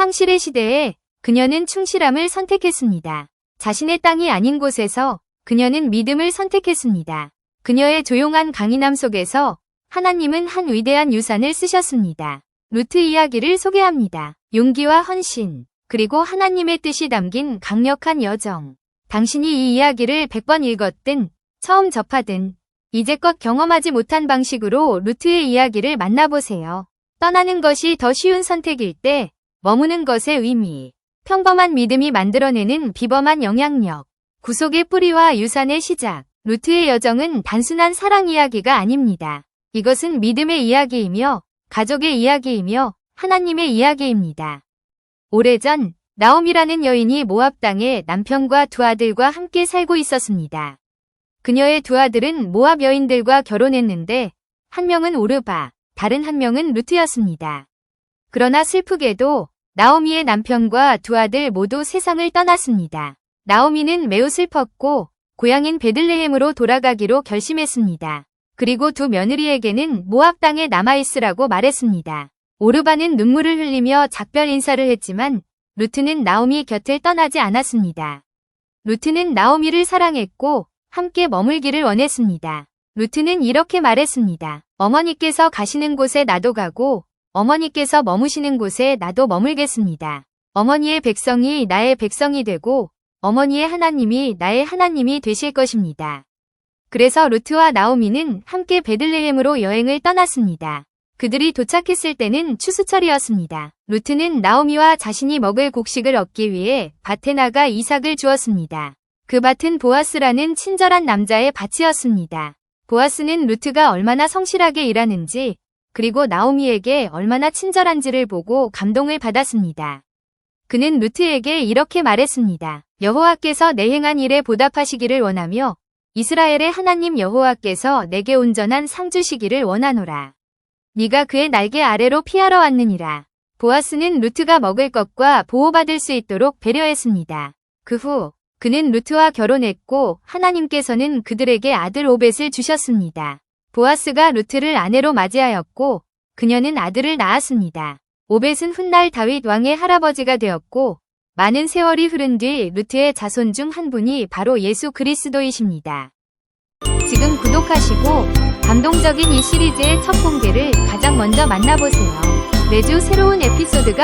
성실의 시대에 그녀는 충실함을 선택했습니다. 자신의 땅이 아닌 곳에서 그녀는 믿음을 선택했습니다. 그녀의 조용한 강인함 속에서 하나님은 한 위대한 유산을 쓰셨습니다. 루트 이야기를 소개합니다. 용기와 헌신, 그리고 하나님의 뜻이 담긴 강력한 여정. 당신이 이 이야기를 100번 읽었든, 처음 접하든, 이제껏 경험하지 못한 방식으로 루트의 이야기를 만나보세요. 떠나는 것이 더 쉬운 선택일 때, 머무는 것의 의미, 평범한 믿음이 만들어내는 비범한 영향력, 구속의 뿌리와 유산의 시작, 루트의 여정은 단순한 사랑 이야기가 아닙니다. 이것은 믿음의 이야기이며, 가족의 이야기이며, 하나님의 이야기입니다. 오래전, 나옴이라는 여인이 모압 땅에 남편과 두 아들과 함께 살고 있었습니다. 그녀의 두 아들은 모압 여인들과 결혼했는데, 한 명은 오르바, 다른 한 명은 루트였습니다. 그러나 슬프게도 나오미의 남편과 두 아들 모두 세상을 떠났습니다. 나오미는 매우 슬펐고 고향인 베들레헴으로 돌아가기로 결심했습니다. 그리고 두 며느리에게는 모압 땅에 남아있으라고 말했습니다. 오르바는 눈물을 흘리며 작별 인사를 했지만 루트는 나오미 곁을 떠나지 않았습니다. 루트는 나오미를 사랑했고 함께 머물기를 원했습니다. 루트는 이렇게 말했습니다. 어머니께서 가시는 곳에 나도 가고 어머니께서 머무시는 곳에 나도 머물겠습니다. 어머니의 백성이 나의 백성이 되고 어머니의 하나님이 나의 하나님이 되실 것입니다. 그래서 루트와 나오미는 함께 베들레헴으로 여행을 떠났습니다. 그들이 도착했을 때는 추수철이었습니다. 루트는 나오미와 자신이 먹을 곡식을 얻기 위해 밭에 나가 이삭을 주었습니다. 그 밭은 보아스라는 친절한 남자의 밭이었습니다. 보아스는 루트가 얼마나 성실하게 일하는지 그리고 나오미에게 얼마나 친절한지를 보고 감동을 받았습니다. 그는 루트에게 이렇게 말했습니다. 여호와께서 내 행한 일에 보답하시기를 원하며 이스라엘의 하나님 여호와께서 내게 온전한 상 주시기를 원하노라. 네가 그의 날개 아래로 피하러 왔느니라. 보아스는 루트가 먹을 것과 보호받을 수 있도록 배려했습니다. 그 후 그는 루트와 결혼했고 하나님께서는 그들에게 아들 오벳을 주셨습니다. 보아스가 루트를 아내로 맞이하였고 그녀는 아들을 낳았습니다. 오벳은 훗날 다윗 왕의 할아버지가 되었고 많은 세월이 흐른 뒤 루트의 자손 중 한 분이 바로 예수 그리스도이십니다. 지금 구독하시고 감동적인 이 시리즈의 첫 공개를 가장 먼저 만나보세요. 매주 새로운 에피소드가